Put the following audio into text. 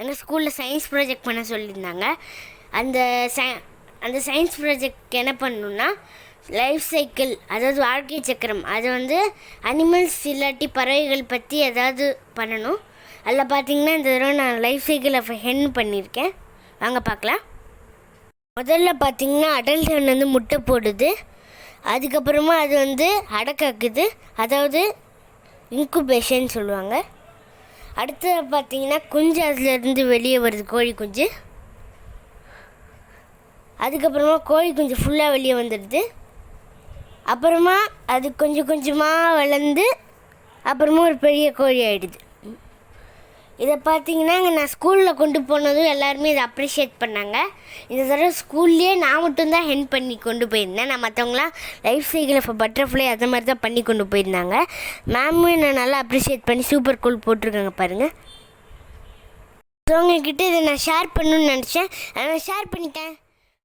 எங்கள் ஸ்கூலில் science project பண்ண சொல்லியிருந்தாங்க. அந்த ச அந்த சயின்ஸ் ப்ராஜெக்ட் என்ன பண்ணணுன்னா லைஃப் சைக்கிள் அதாவது வாழ்க்கை சக்கரம் அது வந்து அனிமல்ஸ் இல்லாட்டி பறவைகள் பற்றி ஏதாவது பண்ணணும். அதில் பார்த்தீங்கன்னா இந்த தடவை நான் லைஃப் சைக்கிளை ஹென் பண்ணியிருக்கேன். வாங்க பார்க்கலாம் முதல்ல பார்த்தீங்கன்னா அடல்ட் ஹென் வந்து முட்டை போடுது. அதுக்கப்புறமா அது வந்து அடக்காக்குது அதாவது இன்குபேஷன் சொல்லுவாங்க. அடுத்தது பார்த்தீங்கன்னா குஞ்சு அதுலேருந்து வெளியே வருது கோழி குஞ்சு. அதுக்கப்புறமா கோழி குஞ்சு ஃபுல்லாக வெளியே வந்துடுது. அப்புறமா அது கொஞ்சம் கொஞ்சமாக வளர்ந்து அப்புறமா ஒரு பெரிய கோழி ஆகிடுது இதை பார்த்தீங்கன்னா இங்கே நான் ஸ்கூலில் கொண்டு போனதும் எல்லாருமே இதை அப்ரிஷியேட் பண்ணாங்க. இந்த தடவை ஸ்கூல்லேயே நான் மட்டும்தான் ஹெல்ப் பண்ணி கொண்டு போயிருந்தேன். நான் மற்றவங்களாம் லைஃப் சைக்கிள் இப்போ பட்டர்ஃப்ளை அது மாதிரி தான் பண்ணி கொண்டு போயிருந்தாங்க. மேமும் என்னை நல்லா அப்ரிஷியேட் பண்ணி சூப்பர் கூல் போட்டிருக்காங்க பாருங்கள் உங்ககிட்ட இதை நான் ஷேர் பண்ணணும்னு நினச்சேன். நான் ஷேர் பண்ணிட்டேன்.